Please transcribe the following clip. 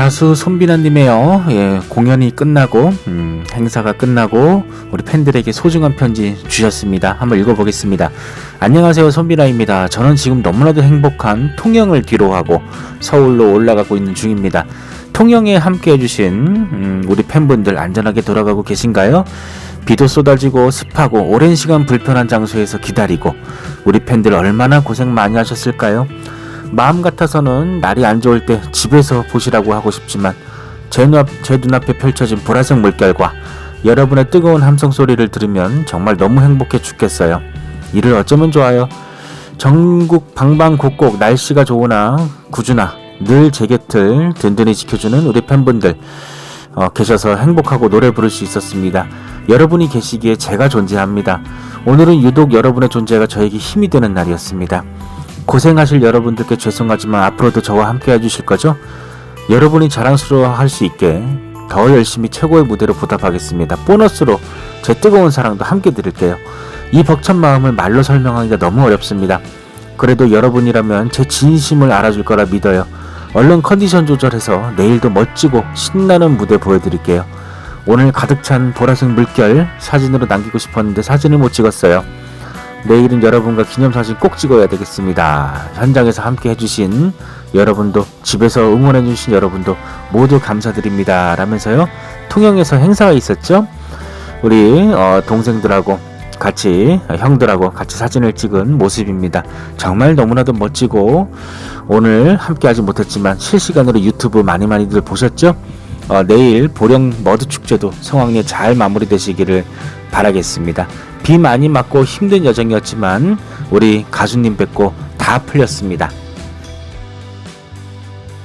가수 손비나님의요 예, 공연이 끝나고 음, 행사가 끝나고 우리 팬들에게 소중한 편지 주셨습니다. 한번 읽어보겠습니다. 안녕하세요 손비나입니다. 저는 지금 너무나도 행복한 통영을 뒤로하고 서울로 올라가고 있는 중입니다. 통영에 함께 해주신 음, 우리 팬분들 안전하게 돌아가고 계신가요? 비도 쏟아지고 습하고 오랜 시간 불편한 장소에서 기다리고 우리 팬들 얼마나 고생 많이 하셨을까요? 마음 같아서는 날이 안 좋을 때 집에서 보시라고 하고 싶지만 제, 눈, 제 눈앞에 펼쳐진 보라색 물결과 여러분의 뜨거운 함성 소리를 들으면 정말 너무 행복해 죽겠어요. 이를 어쩌면 좋아요. 전국 방방곡곡 날씨가 좋으나 구주나 늘 제 곁을 든든히 지켜주는 우리 팬분들 어, 계셔서 행복하고 노래 부를 수 있었습니다. 여러분이 계시기에 제가 존재합니다. 오늘은 유독 여러분의 존재가 저에게 힘이 되는 날이었습니다. 고생하실 여러분들께 죄송하지만 앞으로도 저와 함께 해주실 거죠? 여러분이 자랑스러워 할 수 있게 더 열심히 최고의 무대로 보답하겠습니다. 보너스로 제 뜨거운 사랑도 함께 드릴게요. 이 벅찬 마음을 말로 설명하기가 너무 어렵습니다. 그래도 여러분이라면 제 진심을 알아줄 거라 믿어요. 얼른 컨디션 조절해서 내일도 멋지고 신나는 무대 보여드릴게요. 오늘 가득 찬 보라색 물결 사진으로 남기고 싶었는데 사진을 못 찍었어요. 내일은 여러분과 기념사진 꼭 찍어야 되겠습니다. 현장에서 함께 해주신 여러분도 집에서 응원해주신 여러분도 모두 감사드립니다. 라면서요. 통영에서 행사가 있었죠. 우리 어, 동생들하고 같이 어, 형들하고 같이 사진을 찍은 모습입니다. 정말 너무나도 멋지고 오늘 함께하지 못했지만 실시간으로 유튜브 많이 많이들 보셨죠? 어, 내일 보령 머드 축제도 성황리에 잘 마무리되시기를 바라겠습니다. 비 많이 맞고 힘든 여정이었지만 우리 가수님 뵙고 다 풀렸습니다.